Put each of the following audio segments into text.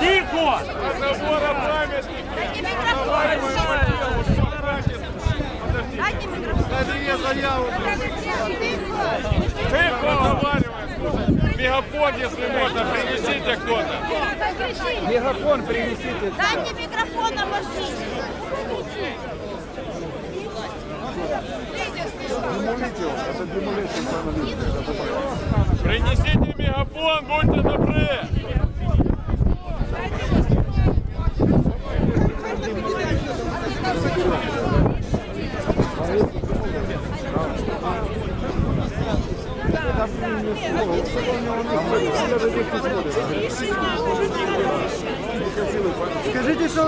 Тихо! Разговора. Мегафон, если можно, принесите кто-то. Мегафон принесите. Дайте микрофон на машине. Принесите мегафон, будьте добры. Что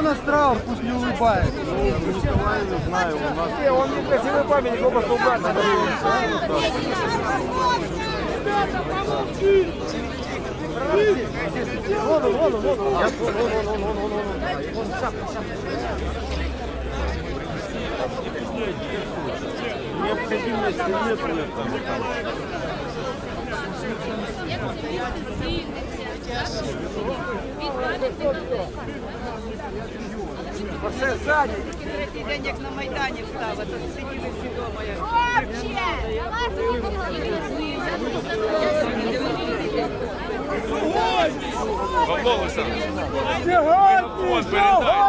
у нас траур, пусть не улыбается. Не, он некрасивый памятник, оба столба надо Вон он, вон он, вон он. Я- Вон, вон, вон, вон, вон, вон, вон. Вон, шапка, шапка. Необходимости нет Все сзади. Третій день, як на Майдані встав, а то сиділи всі вдома. як Павло Олександрович, Сьогодні, сьогодні,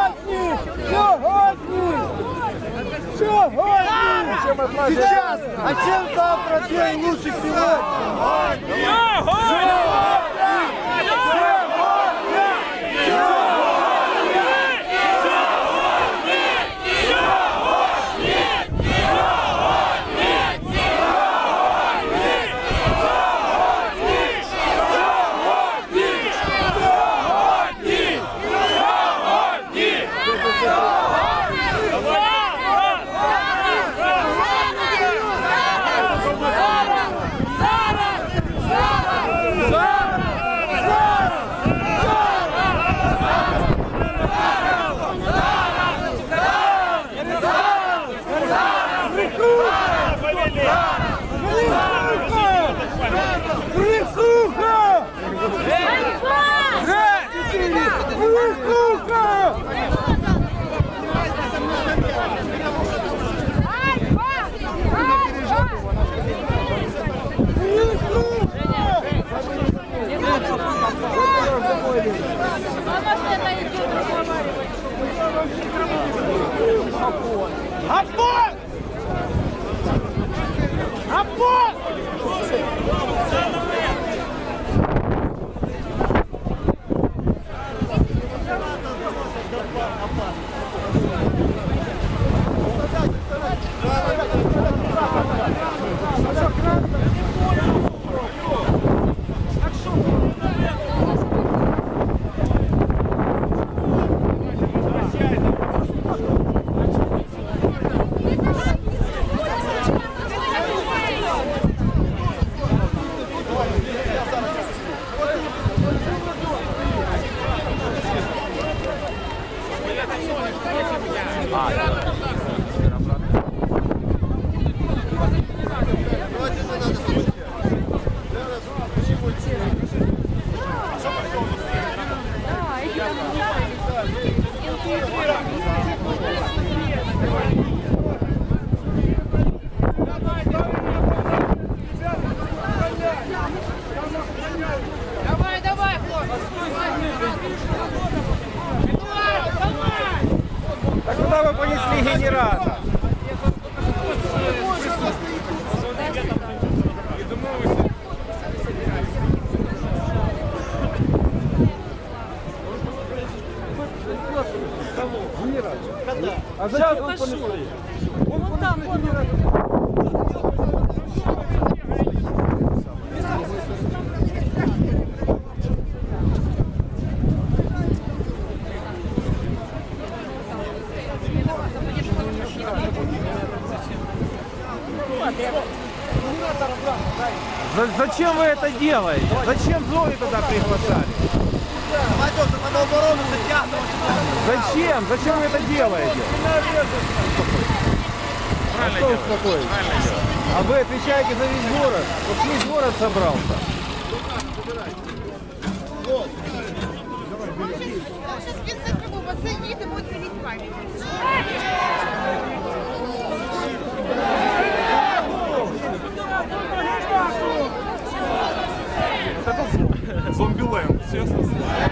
сьогодні, сьогодні. Сейчас, а чем завтра день лучше сегодня? Присуха! I'm it! А зачем вы понесли? Вон там, вон там. За- Зачем вы это делаете? Зачем Зои туда приглашали? Зачем? Зачем вы это делаете? А что успокоить? А вы отвечаете за весь город? Вот весь город собрался. Зомбиленд, честно.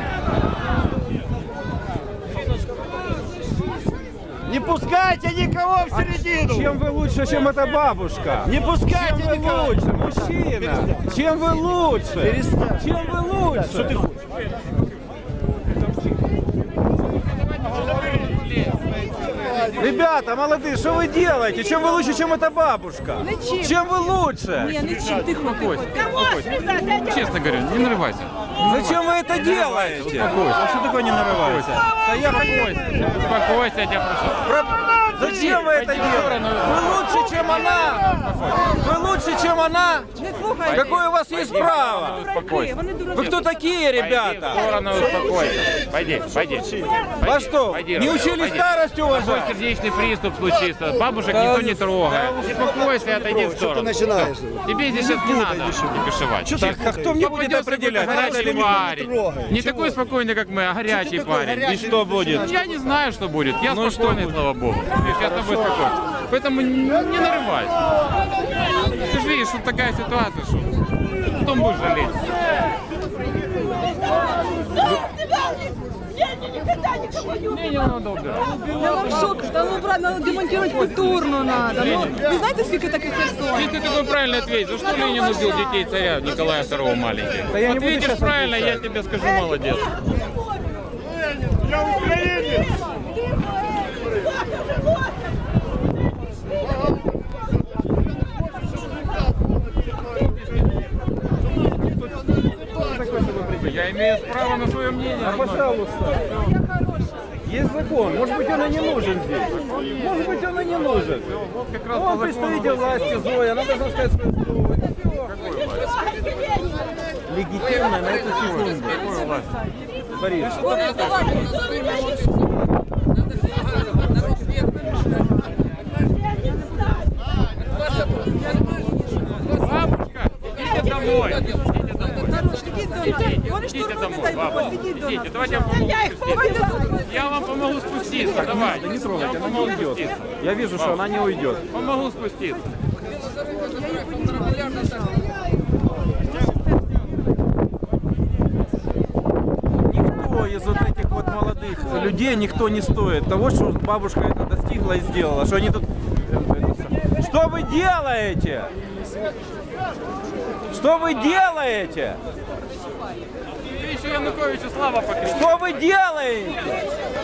Не пускайте никого в середину! Чем вы лучше, чем эта бабушка? Не пускайте Чем вы никого! лучше, мужчина? Чем вы лучше? Перестань. Чем вы лучше? Что ты хочешь? Ребята, молодые, что вы делаете? Чем вы лучше, чем эта бабушка? Чем вы лучше? Честно говорю, не нарывайся. Зачем вы это делаете? А что такое не нарывается? Да я Успокойся. Успокойся, я тебя прошу. Зачем вы это делаете? Вы лучше, чем она! Вы лучше, чем она! Какое у вас есть право? Вы кто такие, ребята? сторону, успокойся. Пойди, пойди. Во что? Пойди, Не учили пойди. старость уважать? сердечный приступ случится. Бабушек никто не трогает. Успокойся и отойди в сторону. начинаешь? Тебе здесь сейчас не надо кипишевать. Так, а кто мне будет определять? как горячий парень. Не такой спокойный, как мы, а горячий парень. И что будет? Я не знаю, что будет. Я Ну, спокойный, слава богу. Видишь, я с тобой спокойный. Поэтому не нарывайся. Ты же видишь, что такая ситуация, что потом будешь жалеть. Не надо убирать. Я вам шок, да ну брат, надо демонтировать культурно надо. Ну, вы знаете, сколько таких персон? Если ты такой правильный ответь, за что Ленин убил детей царя Николая II маленьких? Да сейчас правильно, я тебе скажу, молодец. Я украинец! Я имею право на свое мнение. А, Пожалуйста. Есть закон. Может быть, он и не нужен здесь. Может быть, он и не нужен. Вот как раз Он представитель власти Зоя, она должна сказать свое слово. Легитимно на эту секунду. Борис, Бабушка, идите домой. Идите домой. Вони Идите давайте я вам помогу спуститься. Я вам помогу спуститься, давай. да не трогайте, она не уйдет. Я вижу, что она не уйдет. Помогу спуститься. Никто из вот этих вот молодых людей, никто не стоит того, что бабушка это достигла и сделала. Что они тут... Что вы делаете? Что вы делаете? Еще Януковичу слава покричи. Что вы делаете?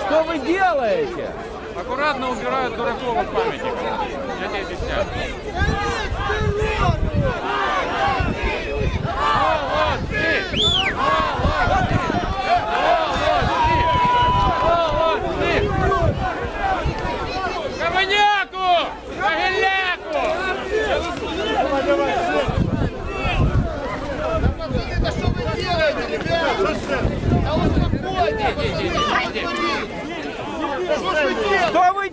Что вы делаете? Аккуратно убирают дураков от памятника. Я тебе объясняю. Молодцы! Молодцы! Молодцы! Молодцы! Каманяку! Могиляку! Что вы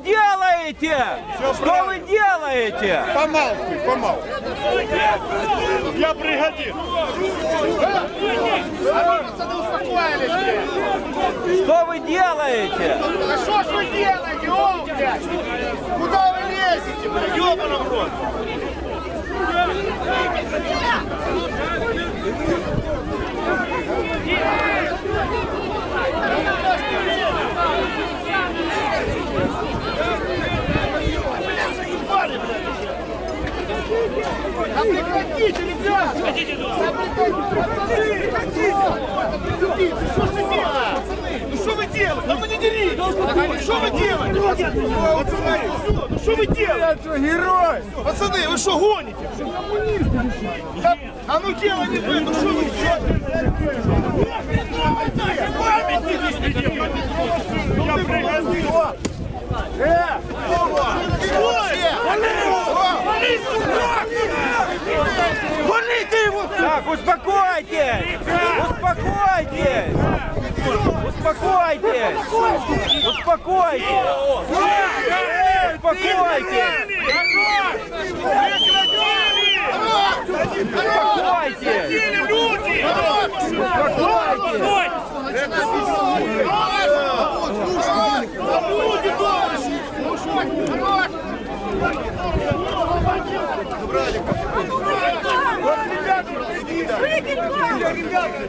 делаете? Что вы делаете? Помалкивай, помалкивай. Я бригадир. Что вы делаете? Да что ж вы делаете, о, блядь? Куда вы лезете, блядь? Ёбаный в рот. Да прекратите, ребята! Прекратите, прекратите! Что ж вы делаете? Ну что вы делаете? Ну вы не дерите! Ну что вы делаете? Пацаны, ну что вы делаете? Что, герой? Пацаны, вы что гоните? Да, а ну дело не вы, ну что вы делаете? Я пригодил! Э! Валите его! Так, успокойтесь! Успокойтесь! Успокойтесь! Успокойтесь! Успокойтесь! Успокойте! Успокойте! люди! Успокойте! Это Ребята, ребята!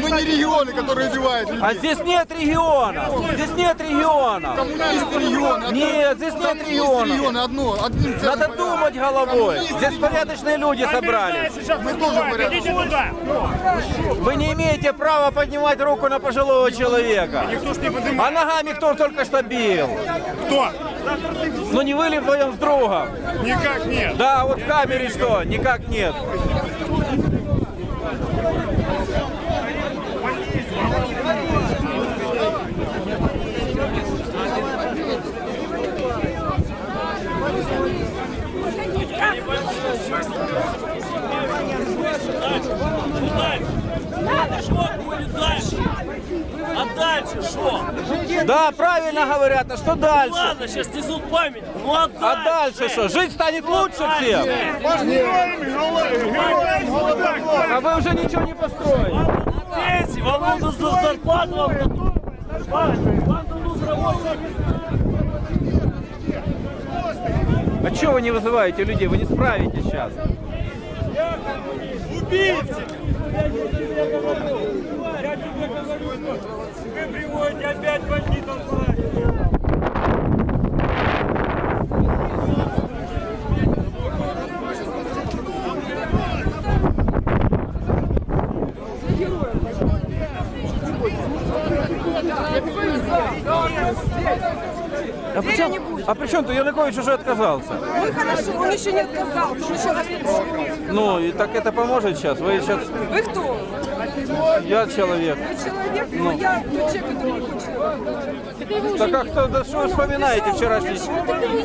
Мы не регионы, которые убивают людей. А здесь нет региона. Здесь нет региона. Регионы. Нет, здесь нет региона. регионы, одно, Надо думать головой. Здесь порядочные люди собрались. Мы тоже порядок. Вы не имеете права поднимать руку на пожилого человека. А ногами кто только что бил? Кто? Ну не вы ли вдвоем с другом? Никак нет. Да, вот в камере что? Никак нет. Что? Да, правильно говорят, а что дальше? Ладно, сейчас несут память. Ну а дальше? А дальше что? Жить станет лучше всем? А вы уже ничего не построите. Пенсии, вам нужно за зарплату, вам А чего вы не вызываете людей? Вы не справитесь сейчас. Убийцы! Вы приводите опять бандитов лагерь. А при чем, а при чем-то Янукович уже отказался? Ну и хорошо, он еще не отказался, он еще раз не пришел. Ну, и так это поможет сейчас? Вы сейчас... Вы кто? Я человек. Вы человек? Ну, я тот человек, который не хочет. Так как кто, да что вы вспоминаете вчерашний?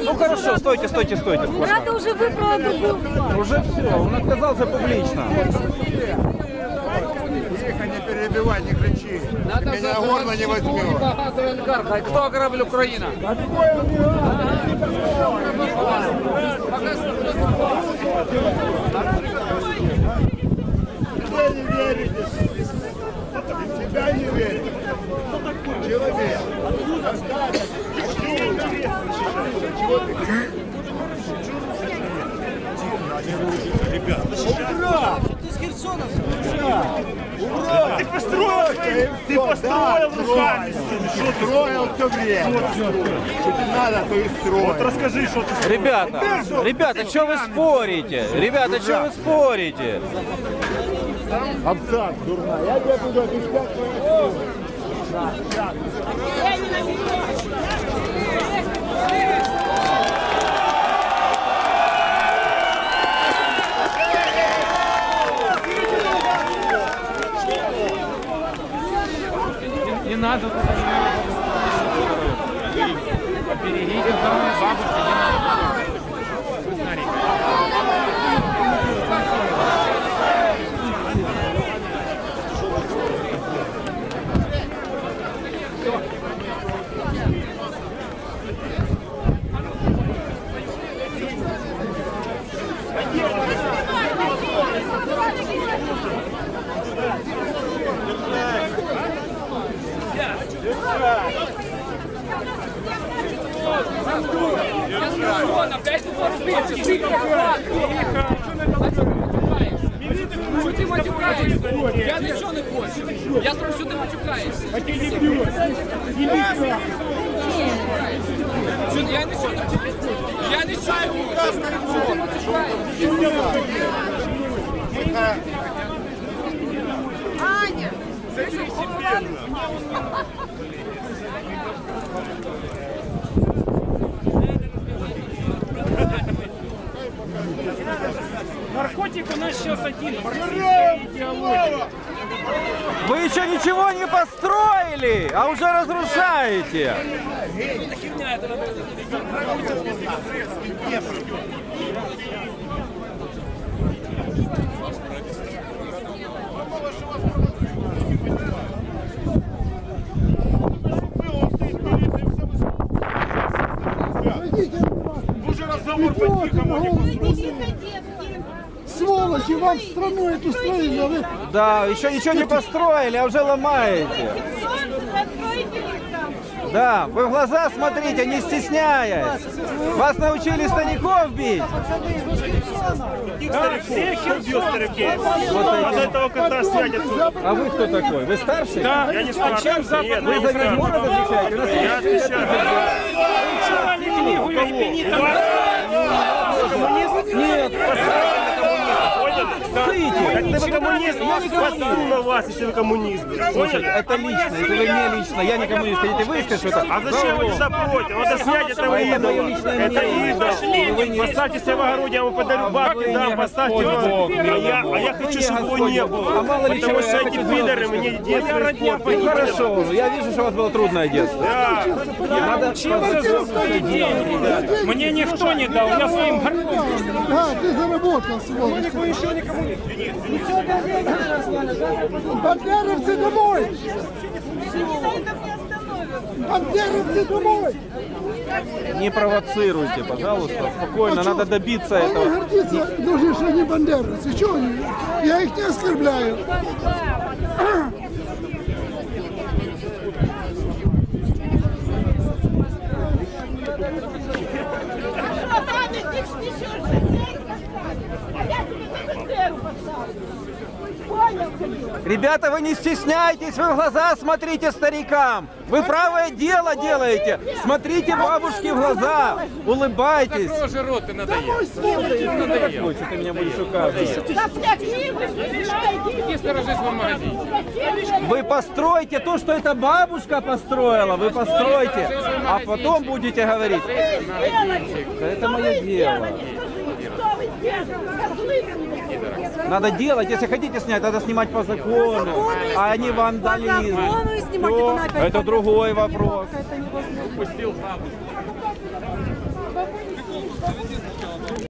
Ну хорошо, стойте, стойте, стойте. Рада уже выпала другую. Уже все, он отказался публично. Тихо, не перебивай, не кричи. Меня горло не возьмет. Кто ограбил Украину? Вы не верите. Себя не верите. Человек. Чего ты? Ура! Херсона Ура! Ты построил, свои- ты построил руками. Строил все время. Что надо, то и строил. Расскажи, что ты Ребята, ребята, что вы спорите? Ребята, что вы спорите? Абзац, дурна. Я тебе буду обещать твое Не надо. Берегите здоровье бабушки, не надо. Наркотик у нас сейчас один. Вы еще ничего не построили, а уже разрушаете. Уже вам страну эту строили, а вы Да, еще ничего не построили, а уже ломаете. Да, вы в глаза смотрите, не стесняясь. Вас научили стариков бить. Всех стариков. Вот эти. этого кота снять отсюда. А вы кто такой? Вы старший? Да, я не старый. Нет, Вы я за не старый. город отвечаете? Я отвечаю. Нет, Поняли? Сыте. Ты вы коммунист, Я не посыл на вас, если вы коммунист. Слушай, это лично, это вы мне лично, я не коммунист. Хотите высказать что-то? А зачем вы сюда против? Надо снять этого А идола. Это идол. Вы не- Поставьте себе в огороде, я вам подарю А бабки, вы не дам, поставьте его. А я, а я Вы хочу, не чтобы его не было. А Потому я что эти пидоры мне детство испортили. Ну хорошо, я вижу, что у вас было трудное детство. Да. Надо Мне никто не дал, я своим горбом. А, ты заработал, сволочь. Бандеровцы домой! Бандеровцы домой! Не провоцируйте, пожалуйста, спокойно, надо добиться Они этого. гордиться должны, что они бандеровцы. Чего они? Я их не оскорбляю. Ребята, вы не стесняйтесь, вы в глаза смотрите старикам. Вы правое дело делаете. Смотрите бабушке в глаза, улыбайтесь. Же рот, ты надоел. Что ты меня будешь указывать? Иди сторожись в магазине. Вы постройте то, что эта бабушка построила, вы постройте, а потом будете говорить, «Да это мое дело. Надо делать, если хотите снять, надо снимать по закону, а не вандализм. закону снимать, это другой вопрос. Это невозможно. Пустил бабушку.